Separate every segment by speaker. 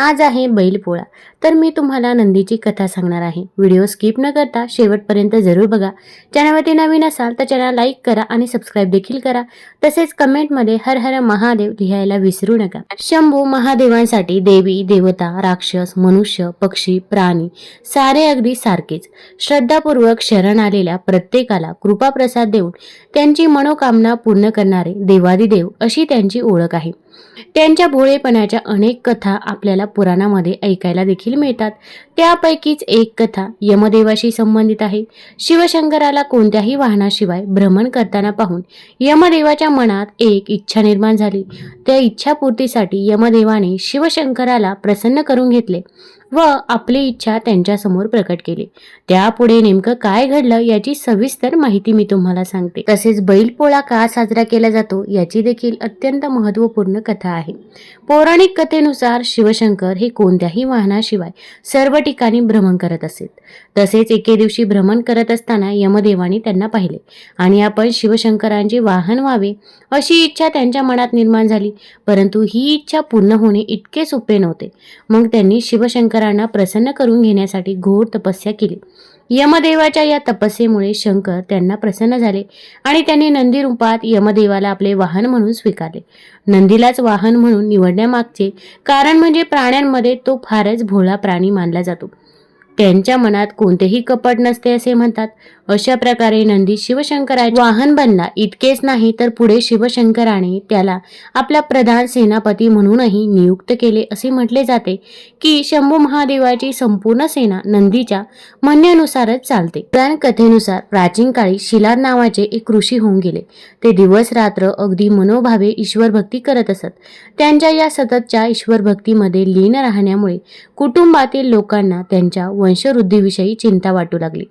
Speaker 1: आज आहे बैलपोळा. तर मी तुम्हाला नंदीची कथा सांगणार आहे. व्हिडिओ स्किप न करता शेवटपर्यंत जरूर बघा. चॅनलवरती नवीन असाल तर चॅनल लाईक करा आणि सबस्क्राईब देखील करा. तसेच कमेंटमध्ये हर हर महादेव लिहायला विसरू नका. शंभू महादेवांसाठी देवी देवता राक्षस मनुष्य पक्षी प्राणी सारे अगदी सारखेच. श्रद्धापूर्वक शरण आलेल्या प्रत्येकाला कृपाप्रसाद देऊन त्यांची मनोकामना पूर्ण करणारे देवादिदेव अशी त्यांची ओळख आहे. त्यांच्या भोळेपणाच्या अनेक कथा आपल्याला पुराणामध्ये ऐकायला देखील मिळतात. त्यापैकीच एक कथा यमदेवाशी संबंधित आहे. शिवशंकराला कोणत्याही वाहनाशिवाय भ्रमण करताना पाहून यमदेवाच्या मनात एक इच्छा निर्माण झाली. त्या इच्छापूर्तीसाठी यमदेवाने शिवशंकराला प्रसन्न करून घेतले. व आपली इच्छा त्यांच्यासमोर प्रकट केली. त्यापुढे नेमकं काय घडलं याची सविस्तर माहिती मी तुम्हाला सांगते. तसेच बैलपोळा का साजरा केला जातो याची देखील अत्यंत महत्त्वपूर्ण कथा आहे. पौराणिक कथेनुसार शिवशंकर हे कोणत्याही वाहनाशिवाय सर्व ठिकाणी भ्रमण करत असेल. तसेच एके दिवशी भ्रमण करत असताना यमदेवाने त्यांना पाहिले आणि आपण शिवशंकरांचे वाहन व्हावे अशी इच्छा त्यांच्या मनात निर्माण झाली. परंतु ही इच्छा पूर्ण होणे इतके सोपे नव्हते. मग त्यांनी शिवशंकर शंकरांना प्रसन्न करून घेण्यासाठी घोर तपस्या केली. यमदेवाच्या या तपस्येमुळे शंकर त्यांना प्रसन्न झाले आणि त्यांनी नंदी रूपात यमदेवाला आपले वाहन म्हणून स्वीकारले. नंदीलाच वाहन म्हणून निवडण्यामागचे कारण म्हणजे प्राण्यांमध्ये तो फारच भोळा प्राणी मानला जातो. त्यांच्या मनात कोणतेही कपट नसते असे म्हणतात. अशा प्रकारे नंदी शिवशंकराचे वाहन बनला. इतकेच नाही तर पुढे शिवशंकराने त्याला आपला प्रधान सेनापती म्हणूनही नियुक्त केले असे म्हटले जाते की शंभू महादेवाची संपूर्ण सेना नंदीच्या म्हणण्यानुसारच चालते. पुराण कथेनुसार प्राचीन काळी शिलाद नावाचे एक ऋषी होऊन गेले. ते दिवस रात्र अगदी मनोभावे ईश्वर भक्ती करत असत. त्यांच्या या सततच्या ईश्वर भक्तीमध्ये लीन राहण्यामुळे कुटुंबातील लोकांना त्यांच्या वंशवृद्धीविषयी चिंता वाटू लागली.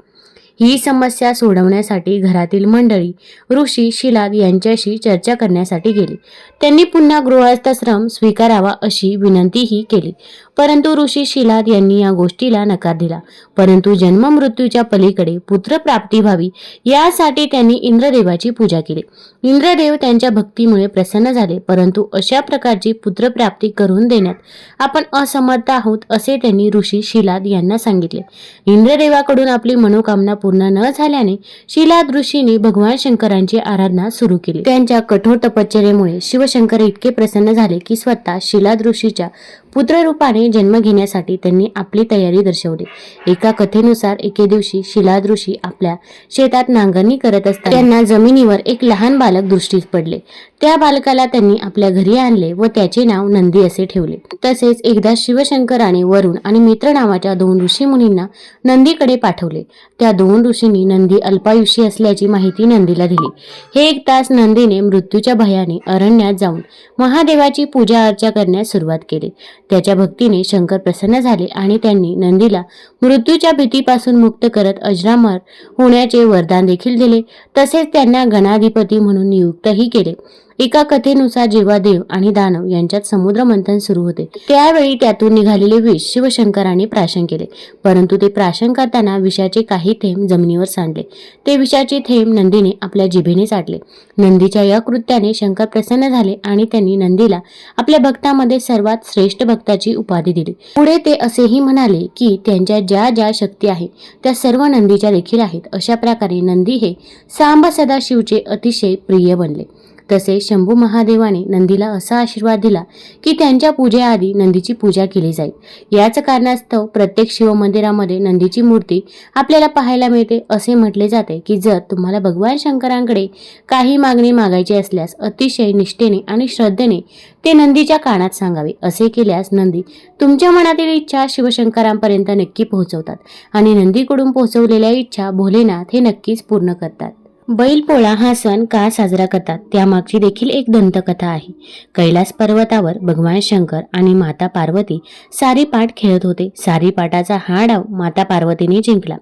Speaker 1: ही समस्या सोडवण्यासाठी घरातील मंडळी ऋषी शिलाद यांच्याशी चर्चा करण्यासाठी गेली. त्यांनी पुन्हा गृहस्थाश्रम स्वीकारावा अशी विनंतीही केली. परंतु ऋषी शिलाद यांनी या गोष्टीला नकार दिला. परंतु जन्म मृत्यूच्या पलीकडे पुत्रप्राप्ती व्हावी यासाठी त्यांनी इंद्रदेवाची पूजा केली. इंद्रदेव त्यांच्या भक्तीमुळे प्रसन्न झाले परंतु अशा प्रकारची पुत्रप्राप्ती करून देण्यात आपण असमर्थ आहोत असे त्यांनी ऋषी शिलाद यांना सांगितले. इंद्रदेवाकडून आपली मनोकामना पूर्ण न झाल्याने शिलाद ऋषीने भगवान शंकरांची आराधना सुरू केली. त्यांच्या कठोर तपश्चर्येमुळे शिवशंकर इतके प्रसन्न झाले की स्वतः शिलाद ऋषीच्या पुत्ररूपाने जन्म घेण्यासाठी त्यांनी आपली तयारी दर्शवली. एका कथेनुसार एके दिवशी शिलाद ऋषी आपल्या शेतात नांगरणी करत असताना त्यांना जमिनीवर एक लहान बालक दृष्टीस पडले. त्या बालकाला त्यांनी आपल्या घरी आणले व त्याचे नाव नंदी असे ठेवले. तसेच एकदा शिवशंकराने वरुण आणि मित्र नावाच्या दोन ऋषी मुनींना नंदीकडे पाठवले. त्या दोन ऋषींनी नंदी अल्पायुषी असल्याची माहिती नंदीला दिली. हे एक तास नंदीने मृत्यूच्या भयाने अरण्यात जाऊन महादेवाची पूजा अर्चा करण्यास सुरुवात केली. त्याच्या भक्तीने शंकर प्रसन्न झाले आणि त्यांनी नंदीला मृत्यूच्या भीतीपासून मुक्त करत अजरामर होण्याचे वरदान देखील दिले. तसेच त्यांना गणाधिपती म्हणून नियुक्तही केले. एका कथेनुसार जीवादेव देव आणि दानव यांच्यात समुद्र मंथन सुरू होते. त्यावेळी त्यातून निघालेले विष शिवशंकरांनी प्राशन केले. परंतु ते प्राशन करताना विषाचे काही थेंब जमिनीवर सांडले. ते विषाचे थेंब नंदीने आपल्या जिभेने चाटले नंदीच्या या कृत्याने शंकर प्रसन्न झाले आणि त्यांनी नंदीला आपल्या भक्तामध्ये सर्वात श्रेष्ठ भक्ताची उपाधी दिली. पुढे ते असेही म्हणाले की त्यांच्या ज्या ज्या शक्ती आहेत त्या सर्व नंदीच्या देखील आहेत. अशा प्रकारे नंदी हे सांब सदाशिवचे अतिशय प्रिय बनले. तसे शंभू महादेवाने नंदीला असा आशीर्वाद दिला की त्यांच्या पूजेआधी नंदीची पूजा केली जाईल याच कारणास्तव प्रत्येक शिवमंदिरामध्ये नंदीची मूर्ती आपल्याला पाहायला मिळते. असे म्हटले जाते की जर तुम्हाला भगवान शंकरांकडे काही मागणी मागायची असल्यास अतिशय निष्ठेने आणि श्रद्धेने ते नंदीच्या कानात सांगावे. असे केल्यास नंदी तुमच्या मनातील इच्छा शिवशंकरांपर्यंत नक्की पोहोचवतात आणि नंदीकडून पोहोचवलेल्या इच्छा भोलेनाथ हे नक्कीच पूर्ण करतात. बैलपोळा हा सण का साजरा करतात त्यामागची देखील एक दंतकथा आहे. कैलास पर्वतावर भगवान शंकर आणि माता पार्वती सारीपाट खेळत होते. सारीपाटाचा हा डाव माता पार्वतीने जिंकला.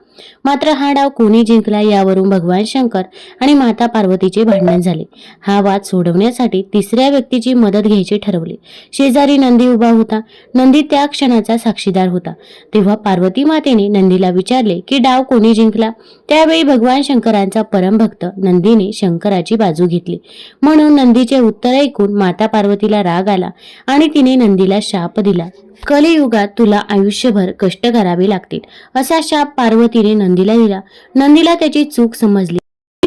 Speaker 1: मात्र हा डाव कोणी जिंकला यावरून भगवान शंकर आणि माता पार्वतीचे भांडण झाले. हा वाद सोडवण्यासाठी तिसऱ्या व्यक्तीची मदत घ्यायचे ठरवले. शेजारी नंदी उभा होता. नंदी त्या क्षणाचा साक्षीदार होता. तेव्हा पार्वती मातेने नंदीला विचारले की डाव कोणी जिंकला? त्यावेळी भगवान शंकरांचा परमभक्त फक्त नंदीने शंकराची बाजू घेतली. म्हणून नंदीचे उत्तर ऐकून माता पार्वतीला राग आला आणि तिने नंदीला शाप दिला. कलियुगात तुला आयुष्यभर कष्ट करावे लागतील असा शाप पार्वतीने नंदीला दिला. नंदीला त्याची चूक समजली.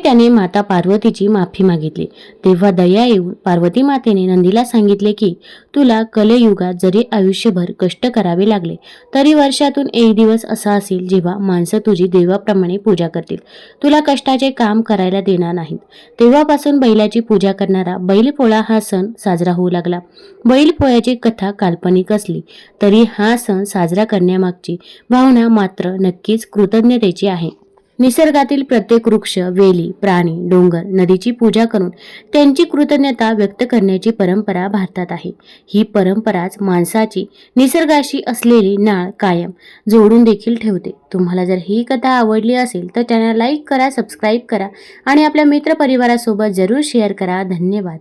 Speaker 1: त्याने माता पार्वतीची माफी मागितली. तेव्हा दया येऊन पार्वती मातेने नंदीला सांगितले की तुला कलयुगात जरी आयुष्यभर कष्ट करावे लागले तरी वर्षातून एक दिवस असा असेल जेव्हा माणसं तुझी देवाप्रमाणे पूजा करतील. तुला कष्टाचे काम करायला देणार नाहीत. तेव्हापासून बैलाची पूजा करणारा बैलपोळा हा सण साजरा होऊ लागला. बैलपोळ्याची कथा काल्पनिक असली तरी हा सण साजरा करण्यामागची भावना मात्र नक्कीच कृतज्ञतेची आहे. निसर्गातील प्रत्येक वृक्ष वेली प्राणी डोंगर नदीची पूजा करून त्यांची कृतज्ञता व्यक्त करण्याची परंपरा भारतात आहे. ही परंपराच माणसाची निसर्गाशी असलेली नाळ कायम जोडून देखील ठेवते. तुम्हाला जर ही कथा आवडली असेल तर त्यांना लाईक करा सबस्क्राईब करा आणि आपल्या मित्रपरिवारासोबत जरूर शेअर करा. धन्यवाद.